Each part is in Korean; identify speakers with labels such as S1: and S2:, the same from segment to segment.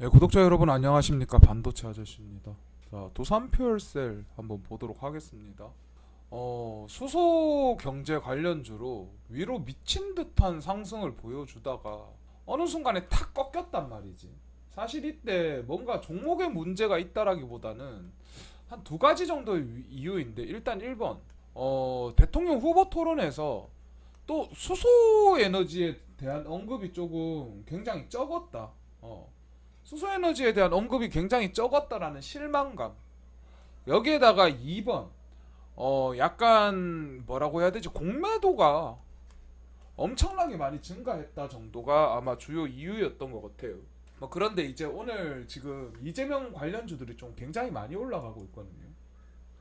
S1: 네, 구독자 여러분 안녕하십니까 반도체 아저씨입니다. 자 도산퓨얼셀 한번 보도록 하겠습니다. 어 수소 경제 관련주로 위로 미친 듯한 상승을 보여주다가 어느 순간에 탁 꺾였단 말이지. 사실 이때 뭔가 종목에 문제가 있다라기보다는 한 두 가지 정도의 위- 이유인데 일단 1번 어 대통령 후보 토론에서 또 수소 에너지에 대한 언급이 조금 굉장히 적었다. 어. 수소에너지에 대한 언급이 굉장히 적었다라는 실망감. 여기에다가 2번 어 약간 뭐라고 해야 되지 공매도가 엄청나게 많이 증가했다 정도가 아마 주요 이유였던 것 같아요. 뭐 그런데 이제 오늘 지금 이재명 관련주들이 좀 굉장히 많이 올라가고 있거든요.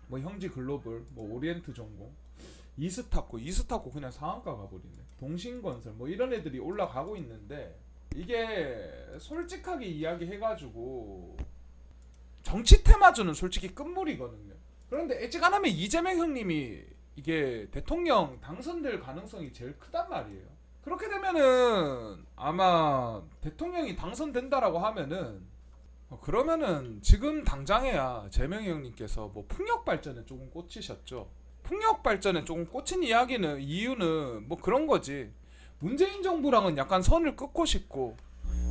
S1: 뭐 형지 글로벌, 뭐 오리엔트 전공, 이스타코, 이스타코 그냥 상한가 가버리네. 동신건설 뭐 이런 애들이 올라가고 있는데 이게 솔직하게 이야기해가지고 정치 테마주는 솔직히 끝물이거든요. 그런데 애지간하면 이재명 형님이 이게 대통령 당선될 가능성이 제일 크단 말이에요. 그렇게 되면은 아마 대통령이 당선된다라고 하면은 어, 그러면은 지금 당장에야 재명이 형님께서 뭐 풍력 발전에 조금 꽂히셨죠. 풍력 발전에 조금 꽂힌 이야기는 이유는 뭐 그런 거지. 문재인 정부랑은 약간 선을 끊고 싶고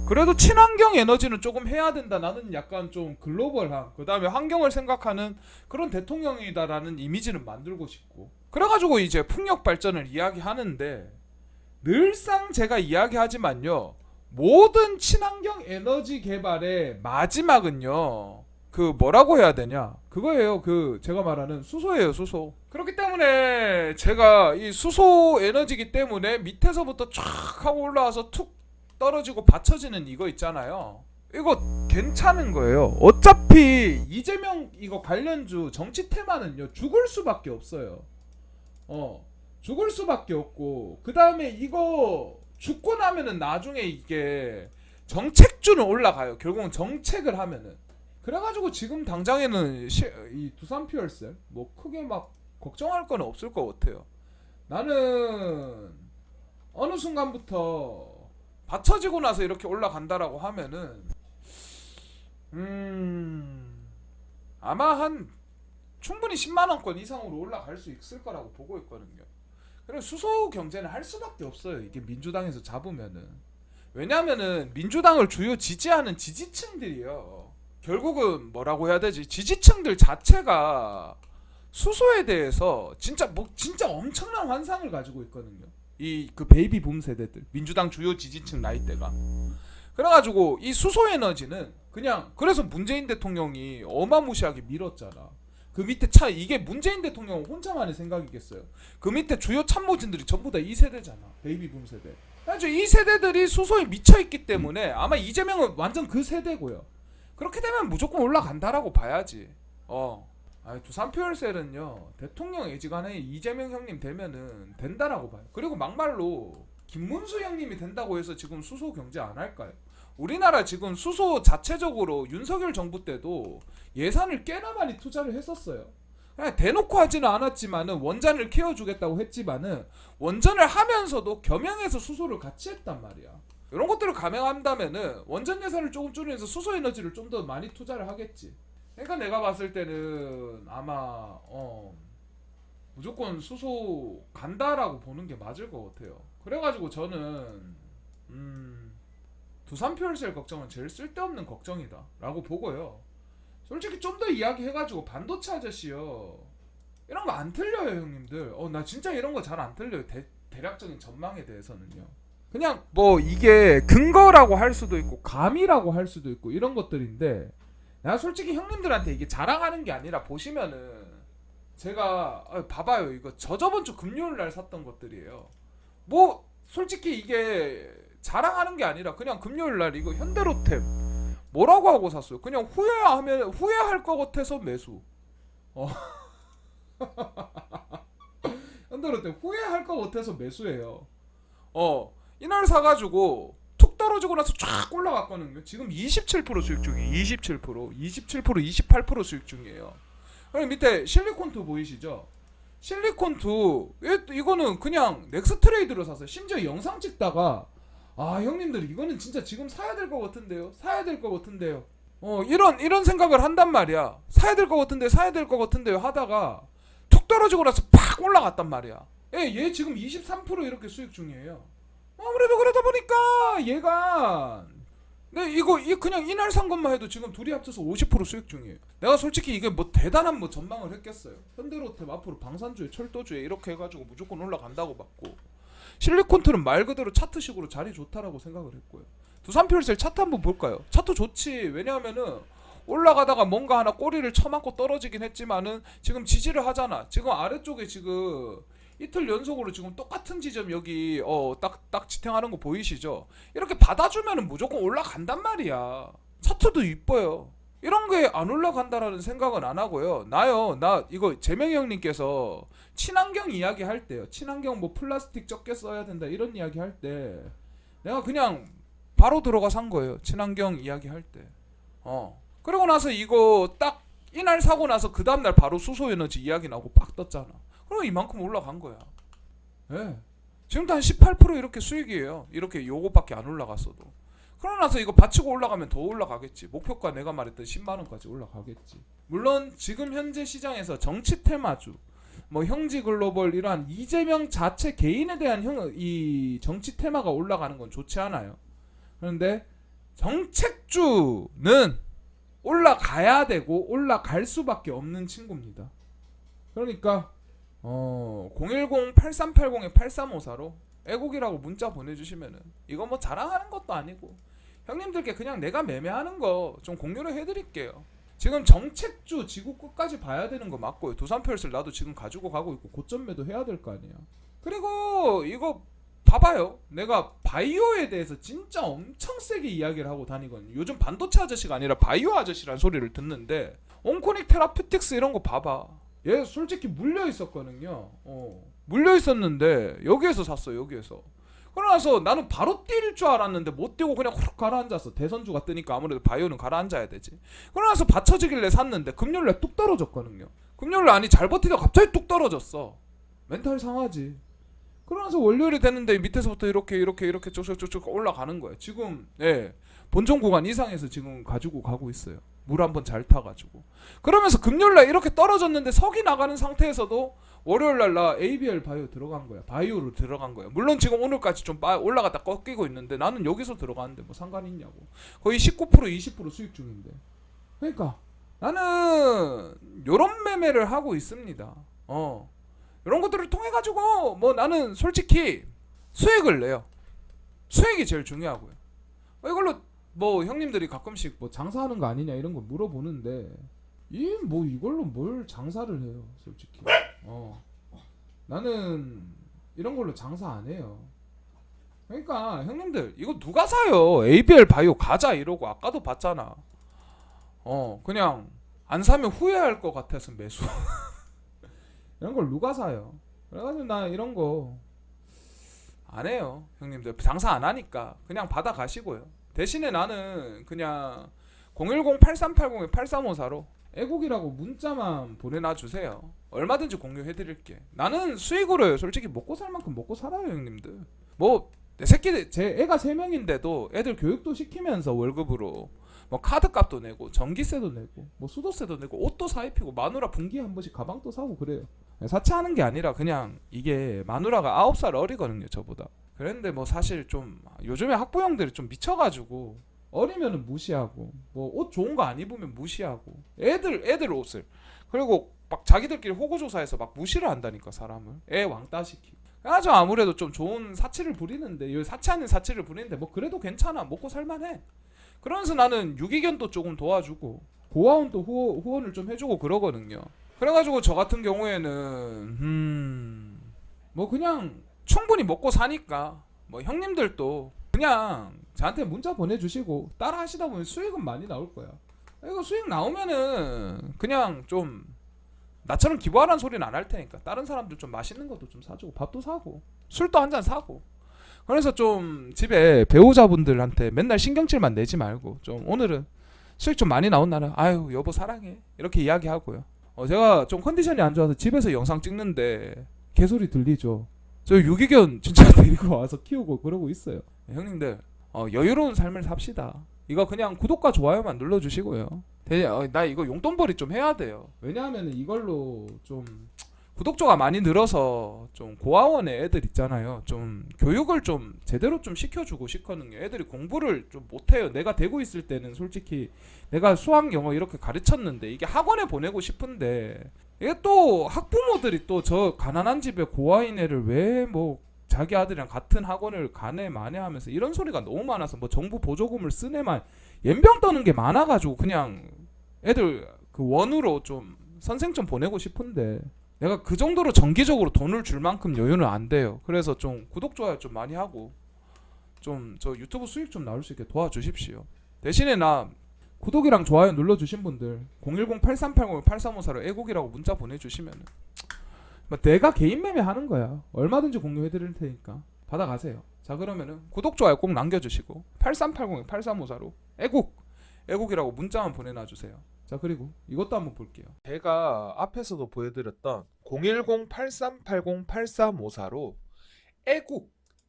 S1: 그래도 친환경 에너지는 조금 해야 된다. 나는 약간 좀 글로벌한 그다음에 환경을 생각하는 그런 대통령이다라는 이미지를 만들고 싶고 그래가지고 이제 풍력 발전을 이야기하는데 늘상 제가 이야기하지만요 모든 친환경 에너지 개발의 마지막은요 그 뭐라고 해야 되냐? 그거예요. 그 제가 말하는 수소예요 수소. 그렇기 때문에 제가 이 수소 에너지기 때문에 밑에서부터 쫙 하고 올라와서 툭 떨어지고 받쳐지는 이거 있잖아요. 이거 괜찮은 거예요. 어차피 이재명 이거 관련주 정치 테마는요 죽을 수밖에 없어요. 어 죽을 수밖에 없고. 그 다음에 이거 죽고 나면은 나중에 이게 정책주는 올라가요. 결국은 정책을 하면은 그래가지고 지금 당장에는 시, 이 두산 퓨얼셀 뭐 크게 막 걱정할 건 없을 것 같아요. 나는 어느 순간부터 받쳐지고 나서 이렇게 올라간다라고 하면은 음 아마 한 충분히 10만 원권 이상으로 올라갈 수 있을 거라고 보고 있거든요. 그리고 수소 경제는 할 수밖에 없어요. 이게 민주당에서 잡으면은 왜냐면은 민주당을 주요 지지하는 지지층들이요. 결국은 뭐라고 해야 되지? 지지층들 자체가 수소에 대해서 진짜 뭐 진짜 엄청난 환상을 가지고 있거든요. 이 그 베이비 붐 세대들 민주당 주요 지지층 나이대가 그래가지고 이 수소 에너지는 그냥 그래서 문재인 대통령이 어마무시하게 밀었잖아. 그 밑에 차 이게 문재인 대통령 혼자만의 생각이겠어요. 그 밑에 주요 참모진들이 전부 다 이 세대잖아. 베이비 붐 세대. 그래서 이 세대들이 수소에 미쳐 있기 때문에 아마 이재명은 완전 그 세대고요. 그렇게 되면 무조건 올라간다라고 봐야지. 어. 아, 두산 퓨얼셀은요 대통령 예지간에 이재명 형님 되면은 된다라고 봐요. 그리고 막말로 김문수 형님이 된다고 해서 지금 수소 경제 안 할까요? 우리나라 지금 수소 자체적으로 윤석열 정부 때도 예산을 꽤나 많이 투자를 했었어요. 그냥 대놓고 하지는 않았지만은 원전을 키워주겠다고 했지만은 원전을 하면서도 겸용해서 수소를 같이 했단 말이야. 이런 것들을 감행한다면은 원전 예산을 조금 줄이면서 수소 에너지를 좀 더 많이 투자를 하겠지. 그러니까 내가 봤을 때는 아마 어 무조건 수소 간다라고 보는 게 맞을 것 같아요. 그래가지고 저는 음 두산 퓨얼셀 걱정은 제일 쓸데없는 걱정이다라고 보고요. 솔직히 좀 더 이야기해가지고 반도체 아저씨요 이런 거 안 틀려요 형님들. 어 나 진짜 이런 거 잘 안 틀려요. 대, 대략적인 전망에 대해서는요. 그냥 뭐 이게 근거라고 할 수도 있고 감이라고 할 수도 있고 이런 것들인데 나 솔직히 형님들한테 이게 자랑하는 게 아니라 보시면은 제가 아, 봐봐요 이거 저 저번 주 금요일 날 샀던 것들이에요. 뭐 솔직히 이게 자랑하는 게 아니라 그냥 금요일 날 이거 현대로템 뭐라고 하고 샀어요. 그냥 후회하면 후회할 것 같아서 매수. 어. 현대로템 후회할 것 같아서 매수해요. 어 이날 사가지고 툭 떨어지고 나서 쫙 올라갔거든요. 지금 27% 수익 중이에요. 27%, 27%, 28% 수익 중이에요. 그리고 밑에 실리콘2 보이시죠? 실리콘2 이- 이거는 그냥 넥스트레이드로 샀어요. 심지어 영상 찍다가 아 형님들 이거는 진짜 지금 사야 될 것 같은데요. 사야 될 것 같은데요. 어 이런 이런 생각을 한단 말이야. 사야 될 것 같은데 사야 될 것 같은데요 하다가 툭 떨어지고 나서 팍 올라갔단 말이야. 예, 얘 지금 23% 이렇게 수익 중이에요. 아무래도 그러다 보니까 얘가 네 이거 이 그냥 이날 산 것만 해도 지금 둘이 합쳐서 50% 수익 중이에요. 내가 솔직히 이게 뭐 대단한 뭐 전망을 했겠어요. 현대로템 앞으로 방산주에 철도주에 이렇게 해가지고 무조건 올라간다고 봤고 실리콘틀은 말 그대로 차트식으로 자리 좋다라고 생각을 했고요. 두산퓨얼셀 차트 한번 볼까요? 차트 좋지. 왜냐하면은 올라가다가 뭔가 하나 꼬리를 쳐맞고 떨어지긴 했지만은 지금 지지를 하잖아. 지금 아래쪽에 지금 이틀 연속으로 지금 똑같은 지점 여기 어딱 딱 지탱하는 거 보이시죠? 이렇게 받아주면은 무조건 올라간단 말이야. 차트도 이뻐요. 이런 게 안 올라간다라는 생각은 안 하고요. 나요, 나 이거 재명이 형님께서 친환경 이야기 할 때요. 친환경 뭐 플라스틱 적게 써야 된다 이런 이야기 할 때 내가 그냥 바로 들어가 산 거예요. 친환경 이야기 할 때. 어. 그리고 나서 이거 딱 이날 사고 나서 그 다음 날 바로 수소 에너지 이야기 나오고 빡 떴잖아. 그럼 이만큼 올라간 거야. 예. 지금도 한 18% 이렇게 수익이에요. 이렇게 요거밖에 안 올라갔어도. 그러고 나서 이거 받치고 올라가면 더 올라가겠지. 목표가 내가 말했던 10만 원까지 올라가겠지. 물론 지금 현재 시장에서 정치 테마주, 뭐 형지 글로벌 이러한 이재명 자체 개인에 대한 형, 이 정치 테마가 올라가는 건 좋지 않아요. 그런데 정책주는 올라가야 되고 올라갈 수밖에 없는 친구입니다. 그러니까 어 010-8380에 8354로 애국이라고 문자 보내주시면은 이거 뭐 자랑하는 것도 아니고 형님들께 그냥 내가 매매하는 거 좀 공유를 해드릴게요. 지금 정책주 지구 끝까지 봐야 되는 거 맞고요. 두산표를 나도 지금 가지고 가고 있고 고점 매도 해야 될 거 아니야. 그리고 이거 봐봐요. 내가 바이오에 대해서 진짜 엄청 세게 이야기를 하고 다니거든요. 요즘 반도체 아저씨가 아니라 바이오 아저씨라는 소리를 듣는데 온코닉 테라퓨틱스 이런 거 봐봐. 얘 솔직히 물려 있었거든요. 어. 물려 있었는데 여기에서 샀어. 여기에서. 그러나서 나는 바로 뛸 줄 알았는데 못 뛰고 그냥 후룩 가라앉았어. 대선주가 뜨니까 아무래도 바이오는 가라앉아야 되지. 그러나서 받쳐지길래 샀는데 금요일날 뚝 떨어졌거든요. 금요일날 아니 잘 버티다가 갑자기 뚝 떨어졌어. 멘탈 상하지. 그러면서 월요일이 됐는데 밑에서부터 이렇게 이렇게 이렇게 쭉쭉쭉쭉 올라가는 거예요. 지금 예 본전 구간 이상에서 지금 가지고 가고 있어요. 물 한번 잘 타가지고. 그러면서 금요일날 이렇게 떨어졌는데 석이 나가는 상태에서도 월요일날 나 ABL 바이오 들어간 거야. 바이오로 들어간 거야. 물론 지금 오늘까지 좀 빠- 올라갔다 꺾이고 있는데 나는 여기서 들어가는데 뭐 상관이 있냐고. 거의 19% 20% 수익 중인데. 그러니까 나는 요런 매매를 하고 있습니다. 어. 이런 것들을 통해 가지고 뭐 나는 솔직히 수익을 내요. 수익이 제일 중요하고요. 어, 이걸로 뭐 형님들이 가끔씩 뭐 장사하는 거 아니냐 이런 거 물어보는데 이 뭐 이걸로 뭘 장사를 해요, 솔직히. 어. 나는 이런 걸로 장사 안 해요. 그러니까 형님들 이거 누가 사요? ABL 바이오 가자 이러고 아까도 봤잖아. 어, 그냥 안 사면 후회할 것 같아서 매수. 이런 걸 누가 사요? 그래가지고 나 이런 거 안 해요, 형님들. 장사 안 하니까 그냥 받아 가시고요. 대신에 나는 그냥 010-8380-8354로 애국이라고 문자만 보내놔 주세요. 얼마든지 공유해 드릴게. 나는 수익으로 솔직히 먹고 살 만큼 먹고 살아요, 형님들. 뭐 내 새끼들 제 애가 세 명인데도 애들 교육도 시키면서 월급으로 뭐 카드 값도 내고 전기세도 내고 뭐 수도세도 내고 옷도 사 입히고 마누라 분기에 한 번씩 가방도 사고 그래요. 사치하는 게 아니라 그냥 이게 마누라가 아홉 살 어리거든요 저보다. 그런데 뭐 사실 좀 요즘에 학부형들이 좀 미쳐가지고 어리면은 무시하고 뭐 옷 좋은 거 안 입으면 무시하고 애들 애들 옷을 그리고 막 자기들끼리 호구조사해서 막 무시를 한다니까 사람을 애 왕따 시키. 그래가지고 아무래도 좀 좋은 사치를 부리는데 이 사치 아닌 사치를 부리는데 뭐 그래도 괜찮아 먹고 살만해. 그러면서 나는 유기견도 조금 도와주고 고아원도 후원, 후원을 좀 해주고 그러거든요. 그래가지고 저 같은 경우에는 음 뭐 그냥 충분히 먹고 사니까 뭐 형님들도 그냥 저한테 문자 보내주시고 따라 하시다 보면 수익은 많이 나올 거야. 이거 수익 나오면은 그냥 좀 나처럼 기부하라는 소리는 안 할 테니까 다른 사람들 좀 맛있는 것도 좀 사주고 밥도 사고 술도 한 잔 사고 그래서 좀 집에 배우자분들한테 맨날 신경질만 내지 말고 좀 오늘은 수익 좀 많이 나온 날은 아유 여보 사랑해 이렇게 이야기하고요. 어 제가 좀 컨디션이 안 좋아서 집에서 영상 찍는데 개소리 들리죠. 저 유기견 진짜 데리고 와서 키우고 그러고 있어요. 형님들 어, 여유로운 삶을 삽시다. 이거 그냥 구독과 좋아요만 눌러주시고요. 대, 어, 나 이거 용돈벌이 좀 해야 돼요. 왜냐하면 이걸로 좀 구독자가 많이 늘어서 좀 고아원에 애들 있잖아요. 좀 교육을 좀 제대로 좀 시켜주고 싶거든요. 애들이 공부를 좀 못해요. 내가 되고 있을 때는 솔직히 내가 수학 영어 이렇게 가르쳤는데 이게 학원에 보내고 싶은데 이게 또 학부모들이 또 저 가난한 집에 고아인 애를 왜 뭐 자기 아들이랑 같은 학원을 가네 마네 하면서 이런 소리가 너무 많아서 뭐 정부 보조금을 쓰네만 연병 떠는 게 많아가지고 그냥 애들 그 원으로 좀 선생 좀 보내고 싶은데 내가 그 정도로 정기적으로 돈을 줄 만큼 여유는 안 돼요. 그래서 좀 구독 좋아요 좀 많이 하고 좀 저 유튜브 수익 좀 나올 수 있게 도와주십시오. 대신에 나 구독이랑 좋아요 눌러주신 분들 010-8380-8354로 애국이라고 문자 보내주시면은 뭐 내가 개인 매매 하는 거야. 얼마든지 공유해드릴 테니까 받아가세요. 자 그러면은 구독 좋아요 꼭 남겨주시고 8380-8354로 애국 애국이라고 문자만 보내놔주세요. 자 그리고 이것도 한번 볼게요.
S2: 제가 앞에서도 보여드렸던 010-8380-8354로 애국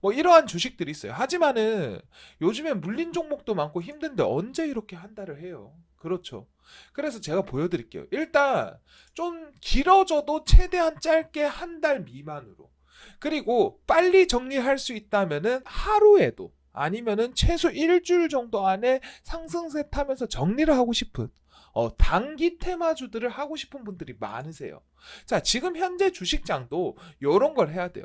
S2: 뭐 이러한 주식들이 있어요. 하지만은 요즘에 물린 종목도 많고 힘든데 언제 이렇게 한 달을 해요? 그렇죠. 그래서 제가 보여드릴게요. 일단 좀 길어져도 최대한 짧게 한 달 미만으로. 그리고 빨리 정리할 수 있다면은 하루에도 아니면은 최소 일주일 정도 안에 상승세 타면서 정리를 하고 싶은 어, 단기 테마주들을 하고 싶은 분들이 많으세요. 자, 지금 현재 주식장도 이런 걸 해야 돼요.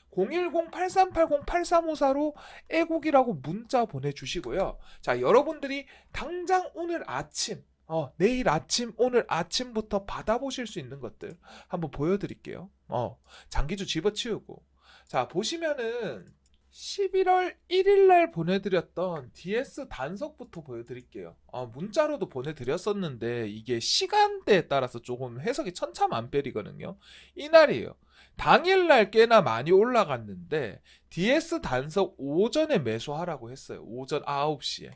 S2: 010-8380-8354로 애국이라고 문자 보내주시고요. 자, 여러분들이 당장 오늘 아침, 어, 내일 아침, 오늘 아침부터 받아보실 수 있는 것들 한번 보여드릴게요. 어, 장기주 집어치우고. 자, 보시면은 11월 1일 날 보내드렸던 DS 단석부터 보여드릴게요. 아, 문자로도 보내드렸었는데 이게 시간대에 따라서 조금 해석이 천차만별이거든요. 이날이에요. 당일날 꽤나 많이 올라갔는데 DS 단석 오전에 매수하라고 했어요. 오전 9시에.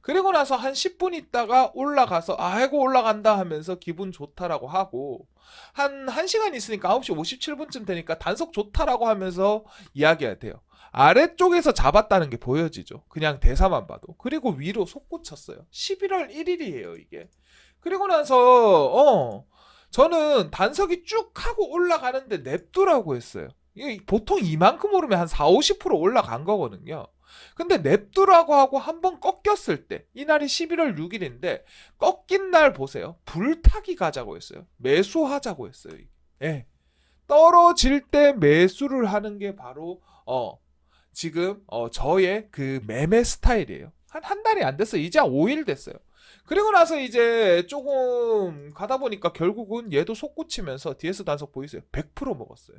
S2: 그리고 나서 한 10분 있다가 올라가서 아이고 올라간다 하면서 기분 좋다라고 하고 한 1시간 있으니까 9시 57분쯤 되니까 단속 좋다라고 하면서 이야기해야 돼요. 아래쪽에서 잡았다는 게 보여지죠. 그냥 대사만 봐도. 그리고 위로 솟구쳤어요. 11월 1일이에요, 이게. 그리고 나서 어 저는 단석이 쭉 하고 올라가는데 냅두라고 했어요. 보통 이만큼 오르면 한 4, 50% 올라간 거거든요. 근데 냅두라고 하고 한 번 꺾였을 때 이날이 11월 6일인데 꺾인 날 보세요. 불타기 가자고 했어요. 매수하자고 했어요. 예. 떨어질 때 매수를 하는 게 바로 어 지금 어 저의 그 매매 스타일이에요. 한 한 달이 안 됐어요. 이제 한 5일 됐어요. 그리고 나서 이제 조금 가다 보니까 결국은 얘도 솟구치면서 DS 단속 보이세요? 100% 먹었어요.